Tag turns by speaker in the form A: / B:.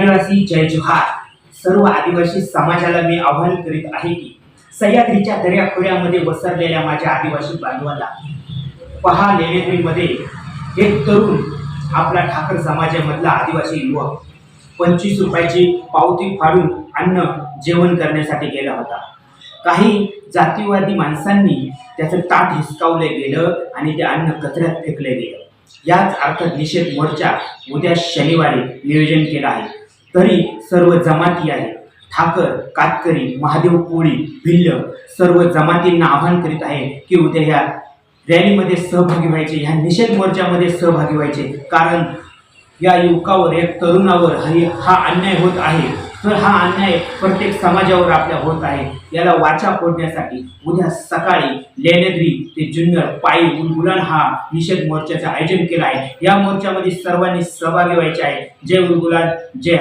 A: आदिवासी जय जोहार. सर्व आदिवासी समाजाला मी आवाहन करीत आहे की सह्याद्रीच्या दर्याखोऱ्यामध्ये वसरलेल्या माझ्या आदिवासी बांधवांना पहा लेणेद्रीमध्ये एक तरुण आपला ठाकर समाजामधला आदिवासी युवक पंचवीस रुपयाची पावती फाडून अन्न जेवण करण्यासाठी गेला होता. काही जातीवादी माणसांनी त्याचं ताट हिसकावलं गेलं आणि ते अन्न कचऱ्यात फेकलं गेलं. याच अर्थात निषेध मोर्चा उद्या शनिवारी नियोजन केलं आहे. तरी सर्व जमाती आहे. ठाकर कातकरी महादेव कोळी भिल्ल सर्व जमातींना आवाहन करीत आहे की उद्या ह्या रॅलीमध्ये सहभागी व्हायचे ह्या निषेध मोर्चामध्ये सहभागी व्हायचे. कारण या युवकावर या तरुणावर हरी हा अन्याय होत आहे. तर हा अन्याय प्रत्येक समाजावर आपल्या होत आहे. याला वाचा फोडण्यासाठी उद्या सकाळी लेण्याद्री ते जुन्नर पायी उलगुलान हा निषेध मोर्चाचं आयोजन केलं आहे. या मोर्चामध्ये सर्वांनी सहभागी व्हायचे आहे. जय उलगुलान जय